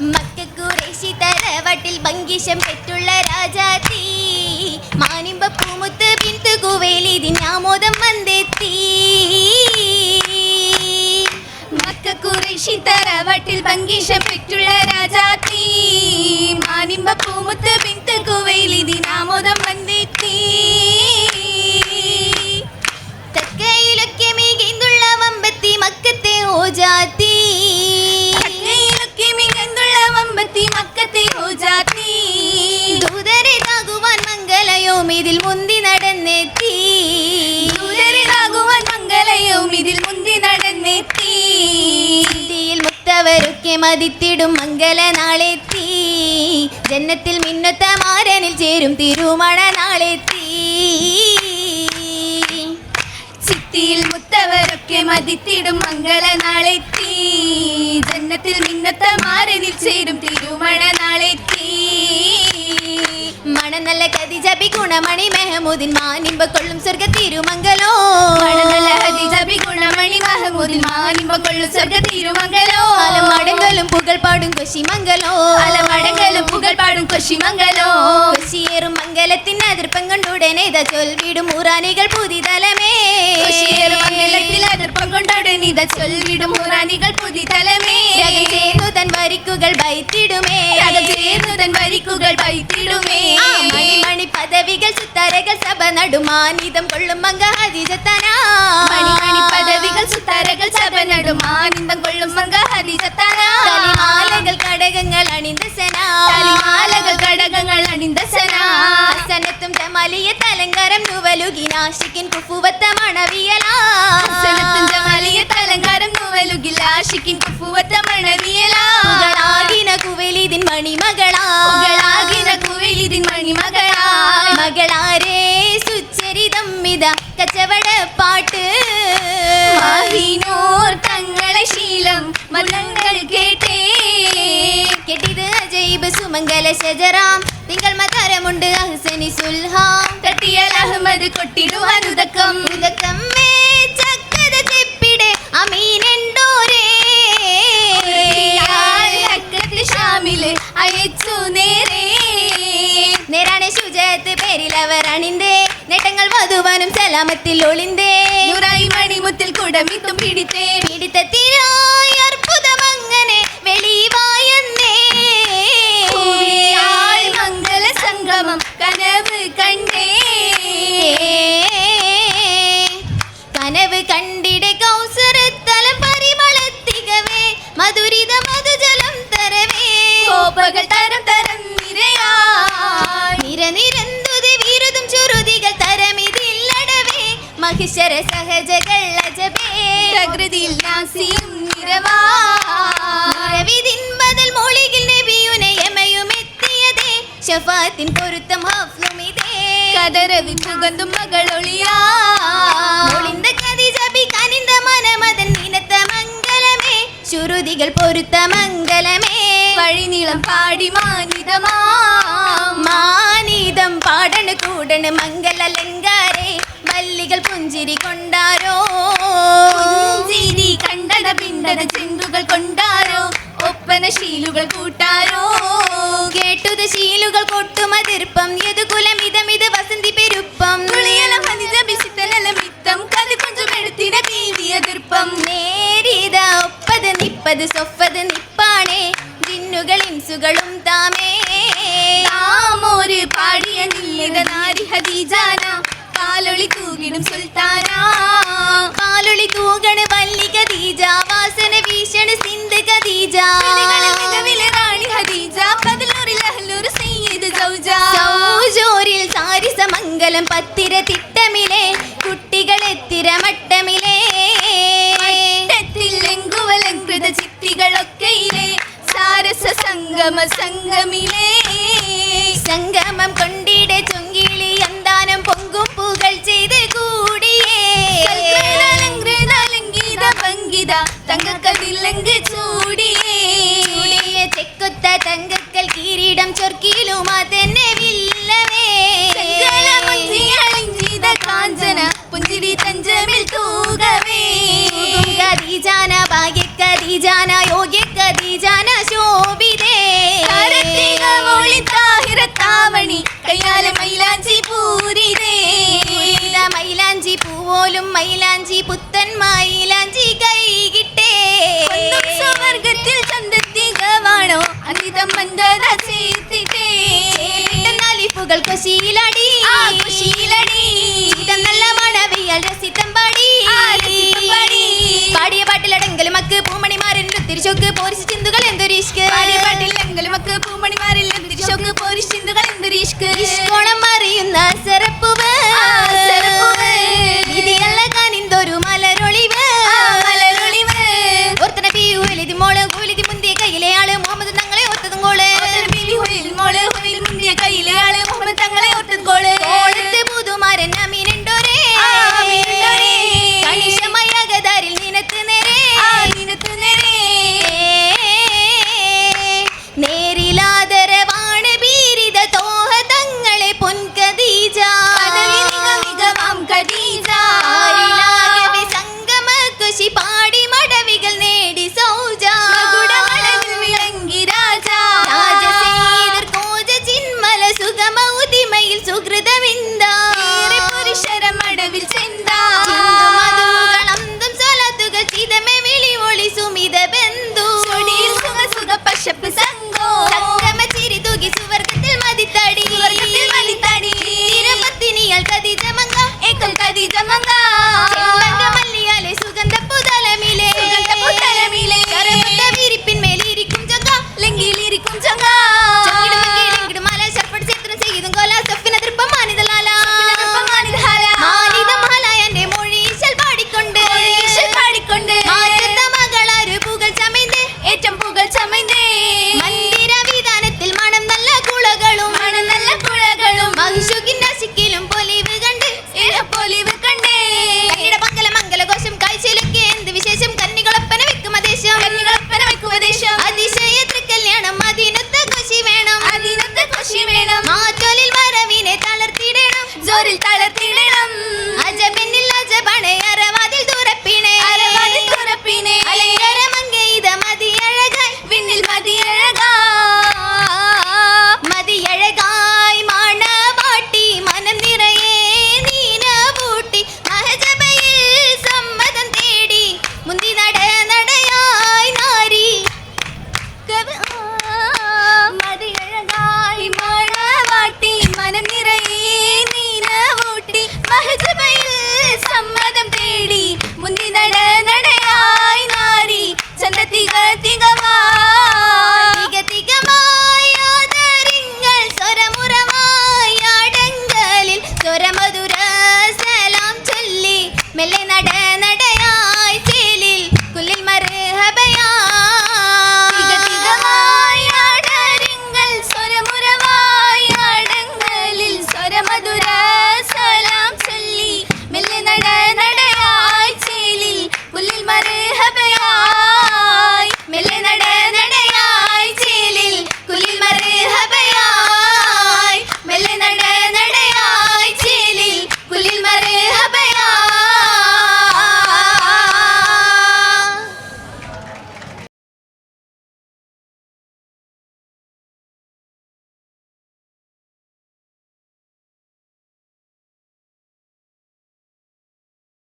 മക്കക്കുറേശി തറവാട്ടിൽ ഭംഗിഷം പെറ്റുള്ള രാജാത്തി മാനിമ്പ പൂമുത്ത് പിന്തു കുവേലിതി ഞാമോദം വന്നെത്തി. മക്കക്കുറേശി തറവാട്ടിൽ ഭംഗീഷം പെറ്റുള്ള രാജാത്തി മതിത്തിടും മംഗല നാളെത്തി ജന്നത്തിൽ മിന്നത്ത മാരനിൽ ചേരും തിരുമണ നാളെത്തി ചിത്തിയിൽ മുത്തവരൊക്കെ മതിത്തിടും മംഗള നാളെത്തി ജന്നത്തിൽ മിന്നത്ത മാരനിൽ ചേരും തിരുമണ നാളെത്തി കതി ജപി ഗുണമണി മെഹമൂദിൻ മാനിമ്പ കൊള്ളും സ്വർഗ തിരുമംഗലോ. മണനല്ല ഹദിജബി ഗുണമണി മഹമൂദിൽ മാനിമ്പ കൊള്ളും സ്വർഗ തിരുമംഗലോ. മടങ്ങലും പുകൾ പാടും കൊശിമംഗലോ. അലമടങ്ങലും പുകൾ പാടും കൊശിമംഗലോ. കൊശിയേറും മംഗലത്തിന് അതിർപ്പം കൊണ്ടുടനെ ഇത ചൊൽവിടും ഊറാനികൾ പുതിതലമേ. കൊശിയേറും മംഗലത്തിൽ അതിർപ്പം കൊണ്ടോടനിത ചൊല്ലിടും മുറാനികൾ പുതിതലമേ. രഗം ചേർന്നു തൻ വരിക്കുകൾ ബൈത്തിടുമേ மண்டப நடுமானிதம் கொள்ளும் மங்க அதிஜத்தனா സുമംഗല ശജറാം. തിങ്കൾ മതാരമുണ്ട് അഹ്സനി സുൽഹാം. തട്ടിയൽ അഹമ്മദ് കൊട്ടിടുവാൻ ഉദക്കം ഉദക്കം വേ ചക്കത ചെപ്പിടെ അമീനുണ്ടോരേ. ഷാമിൽ അയച്ചു നേരേ. നേരാണ് ശുചത്ത് പേരിൽ അവർ അണിന്തേ. നേട്ടങ്ങൾ വധുവാനും സലാമത്തിൽ ഒളിന്തേ. നൂറായി മണിമുത്തിൽ കുടമിത്തും പിടിത്തേ. പിടിത്തത്തിരായി മഹിഷര സഹജ അജബേ പ്രകൃതിയിൽ നാസിയും നിരവാ. നിറവിതിൻ ബദൽ മോളികിൽ നബിയുനെ യമയും എത്തിയതേ ഷഫാത്തിൻ പൊരുത്തം ഹഫ്ലുമിതേ. കതരവി സുഗന്ധും മകളൊളിയാ. ഒളിന്ത കതിജബി കനിന്ത മനമതൻ നിനത്ത മംഗലമേ. ശ്രുതികൾ പൊരുത്ത മംഗലമേ. വഴിനീളം പാടി മാനിതമാ. മാനീതം പാടണ് കൂടണ് മംഗലലങ്കാരേ മല്ലികൾ പുഞ്ചിരി കൊണ്ടാരോ? പുഞ്ചിരി കണ്ടട പിണ്ടട ചിന്തുകൾ കൊണ്ടാരോ? ഒപ്പന ശീലുകൾ കൂട്ടാരോ? കേട്ടുത് ശീലുകൾ കൊട്ടുമതിർപ്പം യതുകുലം ഇതമിത് വസന്തി പെരുപ്പം. തുളിയല മനിജ ബിസിത്തലല മിത്തം കത് കൊഞ്ചും എടുത്തിട ബീവിയ ദീർപ്പം നേരിത ഒപ്പത് നിപ്പത് സൊപ്പത് നിപ്പാണേ. ജിന്നുകൾ ഇൻസുകളും തൂകിടും സുൽത്താനാ. പാലൊളി തൂകണ് വാസന വീശണ് സിന്ധ് ഖദീജ മികവിലെ റാണി ഹദീജ. പതിലൂറിൽ അഹ്ലൂർ സയ്യിദ് ജൗജ സൗജോരിൽ സാരിസ മംഗലം പത്തിര തിട്ടമിലെ. കുട്ടികൾ എത്തിര മട്ടമിലെ. ചിത്തികളൊക്കെയിലെ സാരസ സംഗമ സംഗമിലേ. മക്ക് പൂമണിമാരൻ തിരിച്ചോക്ക് പോരിച്ച് ചിന്തകൾ എന്തൊരു ഇഷ്ക് പാടിയ പാട്ടില്ലെങ്കിലും മക്ക് പൂമണിമാരിൽ തിരിച്ചോക്ക് പോരിച്ച് ചിന്തകൾ ഇഷ്ക്